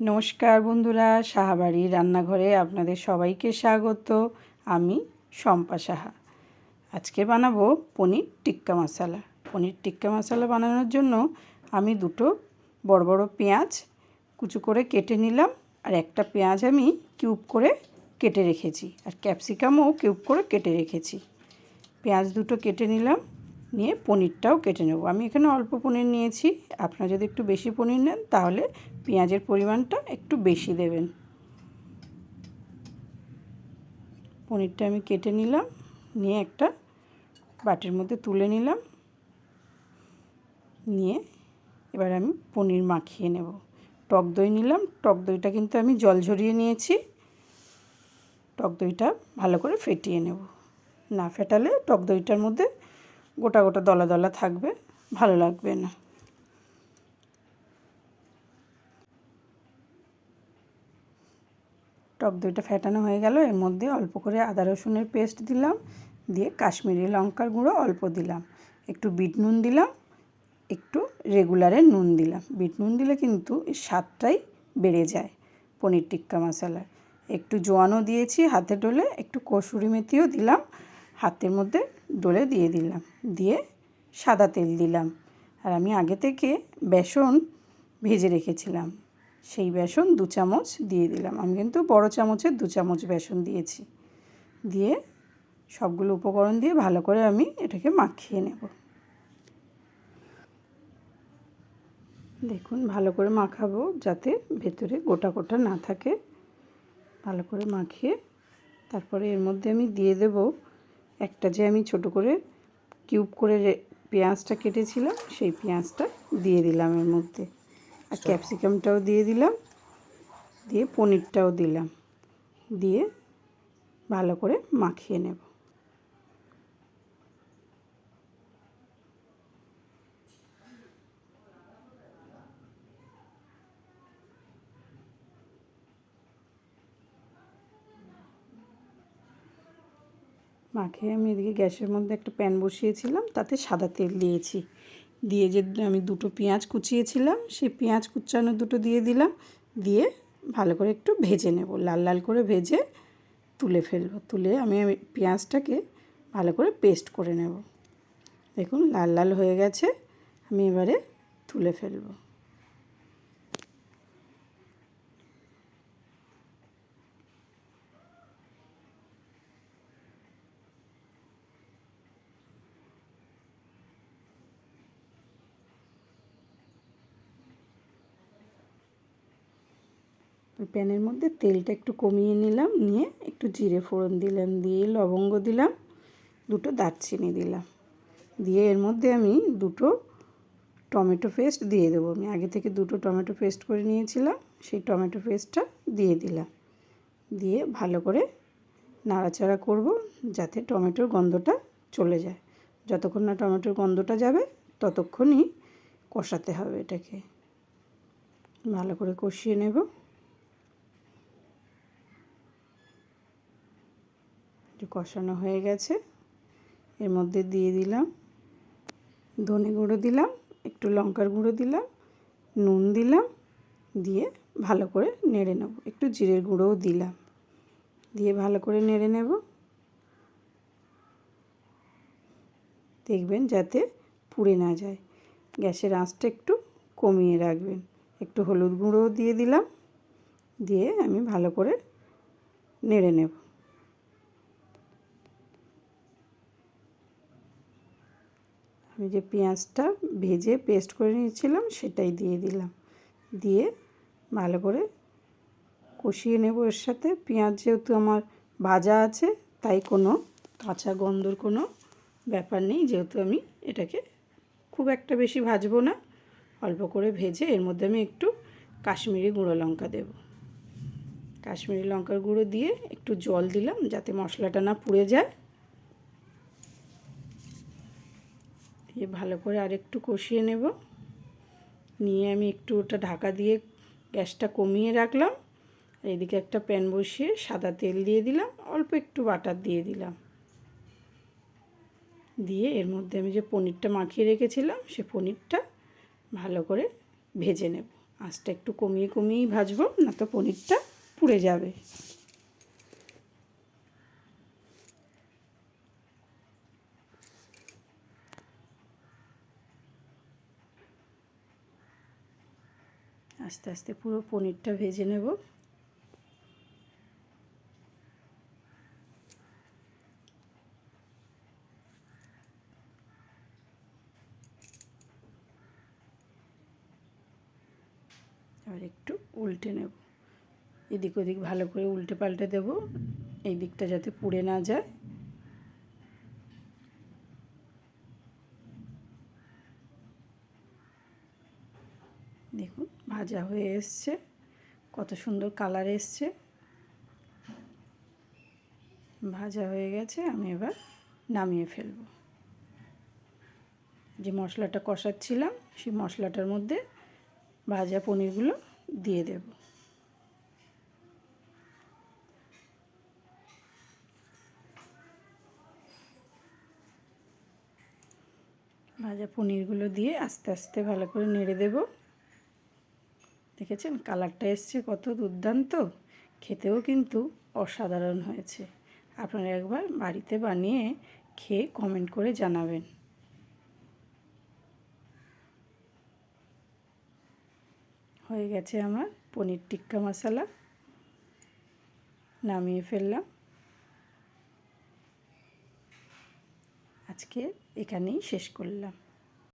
নমস্কার বন্ধুরা সাহাবাড়ির রান্নাঘরে আপনাদের সবাইকে স্বাগত। আমি শম্পা সাহা। আজকে বানাবো পনির টিক্কা মশালা। পনির টিক্কা মশালা বানানোর জন্য আমি দুটো বড় বড় পেঁয়াজ কুচু করে কেটে নিলাম আর একটা পেঁয়াজ আমি কিউব করে কেটে রেখেছি। আর ক্যাপসিকামও কিউব করে কেটে রেখেছি। পেঁয়াজ দুটো কেটে নিলাম। নিয়ে পনিরটাও কেটে নেব। আমি এখানে অল্প পনির নিয়েছি। আপনারা যদি একটু বেশি পনির নেন, তাহলে পেঁয়াজের পরিমাণটা একটু বেশি দেবেন। পনিরটা আমি কেটে নিলাম, নিয়ে একটা বাটির মধ্যে তুলে নিলাম। নিয়ে এবার আমি পনির মাখিয়ে নেব। টক দই নিলাম। টক দইটা কিন্তু আমি জল ঝরিয়ে নিয়েছি। টক দইটা ভালো করে ফেটিয়ে নেব। না ফেটালে টক দইটার মধ্যে গোটা গোটা দলা দলা থাকবে, ভালো লাগবে না। টক দইটা ফেটানো হয়ে গেল, এর মধ্যে অল্প করে আদা রসুনের পেস্ট দিলাম, দিয়ে কাশ্মীরি লঙ্কার গুঁড়ো অল্প দিলাম। একটু বিট নুন দিলাম, একটু রেগুলারের নুন দিলাম। বিট নুন দিলে কিন্তু স্বাদটাই বেড়ে যায় পনির টিক্কা মশলায় একটু জোয়ানও দিয়েছি হাতে ডলে, একটু কসুরি মেথিও দিলাম হাতের মধ্যে ডলে দিয়ে দিলাম। দিয়ে সাদা তেল দিলাম। আর আমি আগে থেকে বেসন ভেজে রেখেছিলাম। সেই বেসন দু চামচ দিয়ে দিলাম। আমি কিন্তু বড় চামচের দু চামচ বেসন দিয়েছি। দিয়ে সবগুলো উপকরণ দিয়ে ভালো করে আমি এটাকে মাখিয়ে নেব। দেখুন, ভালো করে মাখাবো যাতে ভেতরে গোটা গোটা না থাকে। ভালো করে মাখিয়ে তারপরে এর মধ্যে আমি দিয়ে দেব একটা যে আমি ছোট করে কিউব করে পেঁয়াজটা কেটেছিলাম সেই পেঁয়াজটা দিয়ে দিলাম এর মধ্যে। আর ক্যাপসিকামটাও দিয়ে দিলাম দিয়ে পনিরটাও দিলাম। দিয়ে ভালো করে মাখিয়ে নেব। মাখিয়ে আমি এদিকে গ্যাসের মধ্যে একটা প্যান বসিয়েছিলাম, তাতে সাদা তেল দিয়েছি। দিয়ে যে আমি দুটো পেঁয়াজ কুচিয়েছিলাম, সেই পেঁয়াজ কুচানো দুটো দিয়ে দিলাম, দিয়ে ভালো করে একটু ভেজে নেব। লাল লাল করে ভেজে তুলে ফেলব। তুলে আমি পেঁয়াজটাকে ভালো করে পেস্ট করে নেব। দেখুন, লাল লাল হয়ে গেছে, আমি এবারে তুলে ফেলব। প্যানের মধ্যে তেলটা একটু কমিয়ে নিলাম, নিয়ে একটু জিরে ফোড়ন দিলাম, দিয়ে লবঙ্গ দিলাম, দুটো দারচিনি দিলাম। দিয়ে এর মধ্যে আমি দুটো টমেটো পেস্ট দিয়ে দেবো। আমি আগে থেকে দুটো টমেটো পেস্ট করে নিয়েছিলাম, সেই টমেটো পেস্টটা দিয়ে দিলাম। দিয়ে ভালো করে নাড়াচাড়া করব যাতে টমেটোর গন্ধটা চলে যায়। যতক্ষণ না টমেটোর গন্ধটা যাবে, ততক্ষণই কষাতে হবে এটাকে। ভালো করে কষিয়ে নেব। একটু কষানো হয়ে গেছে। এর মধ্যে দিয়ে দিলাম ধনে গুঁড়ো দিলাম, একটু লঙ্কার গুঁড়ো দিলাম, নুন দিলাম, দিয়ে ভালো করে নেড়ে নেব। একটু জিরের গুঁড়োও দিলাম। দিয়ে ভালো করে নেড়ে নেব। দেখবেন যাতে পুড়ে না যায়। গ্যাসের আঁচটা একটু কমিয়ে রাখবেন। একটু হলুদ গুঁড়োও দিয়ে দিলাম। দিয়ে আমি ভালো করে নেড়ে নেব। আমি যে পেঁয়াজটা ভেজে পেস্ট করে নিয়েছিলাম, সেটাই দিয়ে দিলাম। দিয়ে ভালো করে কষিয়ে নেব এর সাথে। পেঁয়াজ যেহেতু আমার ভাজা আছে, তাই কোনো কাঁচা গন্ধর কোনো ব্যাপার নেই। যেহেতু আমি এটাকে খুব একটা বেশি ভাজবো না, অল্প করে ভেজে এর মধ্যে আমি একটু কাশ্মীরি গুঁড়ো লঙ্কা দেব। কাশ্মীরি লঙ্কার গুঁড়ো দিয়ে একটু জল দিলাম যাতে মশলাটা না পুড়ে যায়। দিয়ে ভালো করে আরেকটু কষিয়ে নেব। নিয়ে আমি একটু ওটা ঢাকা দিয়ে গ্যাসটা কমিয়ে রাখলাম। এদিকে একটা প্যান বসিয়ে সাদা তেল দিয়ে দিলাম, অল্প একটু বাটার দিয়ে দিলাম। দিয়ে এর মধ্যে আমি যে পনিরটা মাখিয়ে রেখেছিলাম, সে পনিরটা ভালো করে ভেজে নেব। আঁচটা একটু কমিয়ে কমিয়েই ভাজবো, না তো পনিরটা পুড়ে যাবে। আস্তে আস্তে পুরো পনিরটা ভেজে নেব। এবার একটু উল্টে নেব। এদিক ওদিক ভালো করে উল্টে পাল্টে দেব। এই দিকটা যাতে পুড়ে না যায়। দেখুন, ভাজা হয়ে এসছে। কত সুন্দর কালার এসছে। ভাজা হয়ে গেছে, আমি এবার নামিয়ে ফেলব। যে মশলাটা কষাচ্ছিলাম, সেই মশলাটার মধ্যে ভাজা পনিরগুলো দিয়ে দেব। ভাজা পনিরগুলো দিয়ে আস্তে আস্তে ভালো করে নেড়ে দেব। দেখেছেন? কালারটা এসছে কত দুর্দান্ত। খেতেও কিন্তু অসাধারণ হয়েছে। আপনারা একবার বাড়িতে বানিয়ে খেয়ে কমেন্ট করে জানাবেন। হয়ে গেছে আমার পনির টিক্কা মশলা। নামিয়ে ফেললাম। আজকে এখানেই শেষ করলাম।